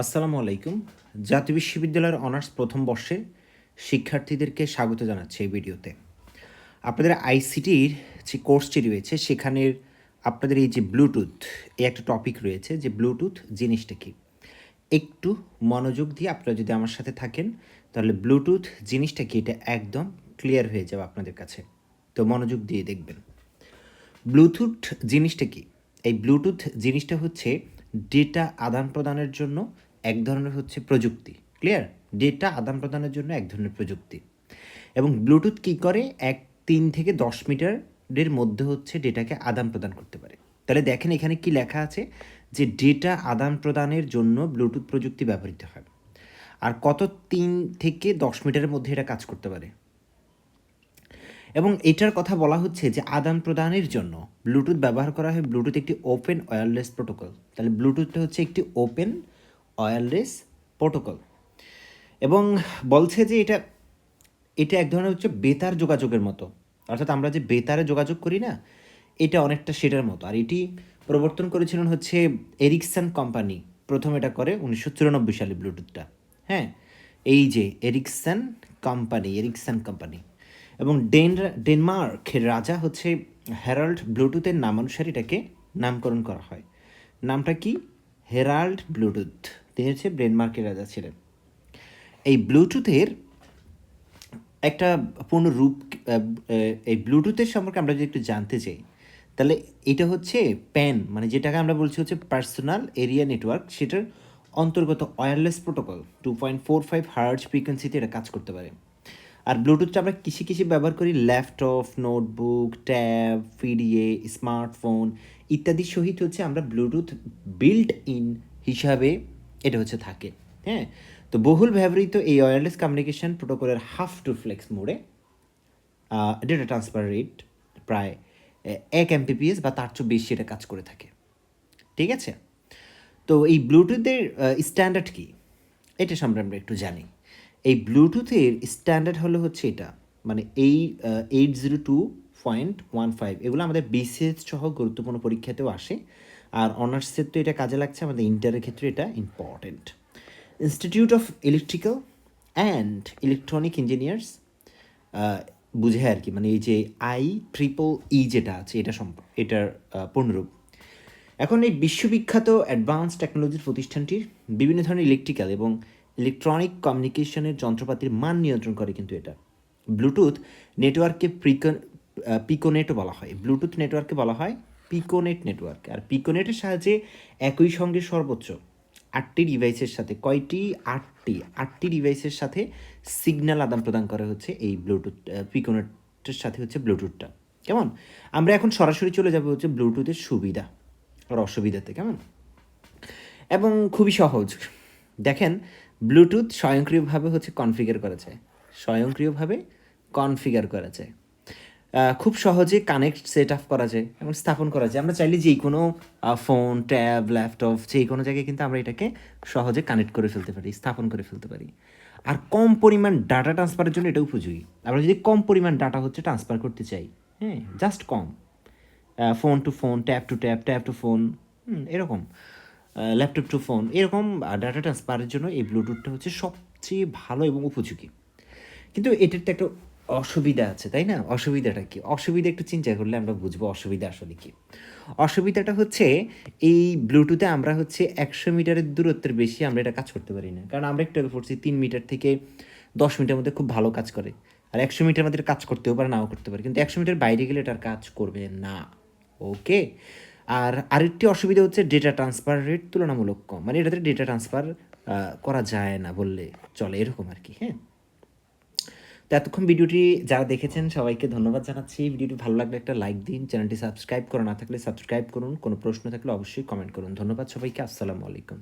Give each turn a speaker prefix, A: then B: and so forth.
A: আসসালামু আলাইকুম। জাতীয় বিশ্ববিদ্যালয়ের অনার্স প্রথম বর্ষে শিক্ষার্থীদেরকে স্বাগত জানাচ্ছি এই ভিডিওতে। আপনাদের আইসিটির যে কোর্সটি রয়েছে, সেখানের আপনাদের এই যে ব্লুটুথ, এই একটা টপিক রয়েছে যে ব্লুটুথ জিনিসটা কি। একটু মনোযোগ দিয়ে আপনারা যদি আমার সাথে থাকেন, তাহলে ব্লুটুথ জিনিসটা কি, এটা একদম ক্লিয়ার হয়ে যাবে আপনাদের কাছে। তো মনোযোগ দিয়ে দেখবেন। ব্লুটুথ জিনিসটা কি? এই ব্লুটুথ জিনিসটা হচ্ছে ডেটা আদান প্রদানের জন্য এক ধরনের হচ্ছে প্রযুক্তি। ক্লিয়ার ডেটা আদান প্রদানের জন্য এক ধরনের প্রযুক্তি। এবং ব্লুটুথ কী করে? এক তিন থেকে দশ মিটারের মধ্যে হচ্ছে ডেটাকে আদান প্রদান করতে পারে। তাহলে দেখেন এখানে কি লেখা আছে? যে ডেটা আদান প্রদানের জন্য ব্লুটুথ প্রযুক্তি ব্যবহৃত হয়। আর কত তিন থেকে দশ মিটারের মধ্যে এটা কাজ করতে পারে? এবং এটার কথা বলা হচ্ছে যে আদান প্রদানের জন্য ব্লুটুথ ব্যবহার করা হয়, ব্লুটুথ একটি ওপেন ওয়্যারলেস প্রোটোকল। তাহলে ব্লুটুথটা হচ্ছে একটি ওপেন ওয়্যারলেস প্রোটোকল। এবং বলছে যে এটা এটা এক ধরনের হচ্ছে বেতার যোগাযোগের মতো। অর্থাৎ আমরা যে বেতারে যোগাযোগ করি না, এটা অনেকটা সেটার মতো। আর এটি প্রবর্তন করেছিলেন হচ্ছে এরিকসন কোম্পানি। প্রথম এটা করে উনিশশো চুরানব্বই সালে ব্লুটুথটা। হ্যাঁ এই যে এরিকসন কোম্পানি এরিকসন কোম্পানি। এবং ডেন, ডেনমার্কের রাজা হচ্ছে হেরাল্ড ব্লুটুথের নামানুসারে এটাকে নামকরণ করা হয়। নামটা কি? Harald Bluetooth. তিনি হচ্ছে ডেনমার্কের রাজা ছিলেন। এই ব্লুটুথের একটা পূর্ণ রূপ এই ব্লুটুথের সম্পর্কে আমরা যদি একটু জানতে চাই, তাহলে এটা হচ্ছে প্যান মানে যেটাকে আমরা বলছি হচ্ছে পার্সোনাল এরিয়া নেটওয়ার্ক, সেটার অন্তর্গত wireless protocol two point four five hertz ফ্রিকোয়েন্সিতে এটা কাজ করতে পারে। আর ব্লুটুথটা আমরা কিসে কিসে ব্যবহার করি? Laptop notebook tab PDA smartphone ইত্যাদির সহিত হচ্ছে আমরা ব্লুটুথ বিল্ট ইন হিসাবে এটা হচ্ছে থাকে। হ্যাঁ? তো বহুল ব্যবহৃত এই ওয়্যারলেস কমিউনিকেশন প্রোটোকলের হাফ টু ফ্লেক্স মোডে ডেটা ট্রান্সফার রেট প্রায় এক এমপিপিএস বা তার চেয়ে বেশি এটা কাজ করে থাকে। ঠিক আছে? তো এই ব্লুটুথের স্ট্যান্ডার্ড কি? এটা সম্পর্কে আমরা একটু জানি। এই ব্লুটুথের স্ট্যান্ডার্ড হলো হচ্ছে এটা মানে এই eight zero two point one five এগুলো আমাদের বিসিএস সহ গুরুত্বপূর্ণ পরীক্ষাতেও আসে। আর অনার্সের তো এটা কাজে লাগছে, আমাদের ইন্টারের ক্ষেত্রে এটা important institute of electrical and electronic engineers বুঝে আর কি মানে এই যে আই ট্রিপল ই যেটা আছে, এটা সম্প, এটার পূর্ণরূপ। এখন এই বিশ্ববিখ্যাত অ্যাডভান্স টেকনোলজির প্রতিষ্ঠানটির বিভিন্ন ধরনের ইলেকট্রিক্যাল এবং ইলেকট্রনিক কমিউনিকেশনের যন্ত্রপাতির মান নিয়ন্ত্রণ করে কিন্তু এটা। ব্লুটুথ নেটওয়ার্ককে প্রিকন পিকোনেটও বলা হয়। ব্লুটুথ নেটওয়ার্ককে বলা হয় পিকোনেট নেটওয়ার্ক। আর পিকোনেটের সাহায্যে একই সঙ্গে সর্বোচ্চ আটটি ডিভাইসের সাথে, কয়টি? আটটি। আটটি ডিভাইসের সাথে সিগন্যাল আদান প্রদান করা হচ্ছে এই ব্লুটুথ পিকোনেটের সাথে হচ্ছে ব্লুটুথটা। কেমন? আমরা এখন সরাসরি চলে যাব হচ্ছে ব্লুটুথের সুবিধা আর অসুবিধাতে, কেমন? এবং খুবই সহজ। দেখেন ব্লুটুথ স্বয়ংক্রিয়ভাবে হচ্ছে কনফিগার করা যায় স্বয়ংক্রিয়ভাবে কনফিগার করা যায় খুব সহজে কানেক্ট সেট আপ করা যায় এবং স্থাপন করা যায়। আমরা চাইলে যে কোনো ফোন, ট্যাব, ল্যাপটপ, যে কোনো জায়গায় কিন্তু আমরা এটাকে সহজে কানেক্ট করে ফেলতে পারি, স্থাপন করে ফেলতে পারি। আর কম পরিমাণ ডাটা ট্রান্সফারের জন্য এটা উপযোগী। আমরা যদি কম পরিমাণ ডাটা হচ্ছে ট্রান্সফার করতে চাই হ্যাঁ just com. Phone to phone tab to tab tab to phone এরকম। ল্যাপটপ টু ফোন এরকম ডাটা ট্রান্সফারের জন্য এই ব্লুটুথটা হচ্ছে সবচেয়ে ভালো এবং উপযোগী। কিন্তু এটার তো একটা অসুবিধা আছে, তাই না? অসুবিধাটা কি? অসুবিধা একটু চিন্তা করলে আমরা বুঝব অসুবিধা আসলে কি। অসুবিধাটা হচ্ছে, এই ব্লুটুথে আমরা হচ্ছে একশো মিটারের দূরত্বের বেশি আমরা এটা কাজ করতে পারি না। কারণ আমরা একটু পড়ছি, তিন মিটার থেকে দশ মিটার মধ্যে খুব ভালো কাজ করে। আর একশো মিটার মধ্যে কাজ করতেও পারে, নাও করতে পারে। কিন্তু একশো মিটার বাইরে গেলে এটার কাজ করবে না। ওকে আর আরেকটি অসুবিধা হচ্ছে ডেটা ট্রান্সফার রেট তুলনামূলক কম। মানে এটাতে ডেটা ট্রান্সফার করা যায় না বললে চলে, এরকম আর কি হ্যাঁ? তো এতক্ষণ ভিডিওটি যারা দেখেছেন, সবাইকে ধন্যবাদ জানাচ্ছি। ভিডিওটি ভালো লাগলে একটা লাইক দিন, চ্যানেলটি সাবস্ক্রাইব করা না থাকলে সাবস্ক্রাইব করুন। কোনো প্রশ্ন থাকলে অবশ্যই কমেন্ট করুন। ধন্যবাদ সবাইকে, আসসালামু আলাইকুম।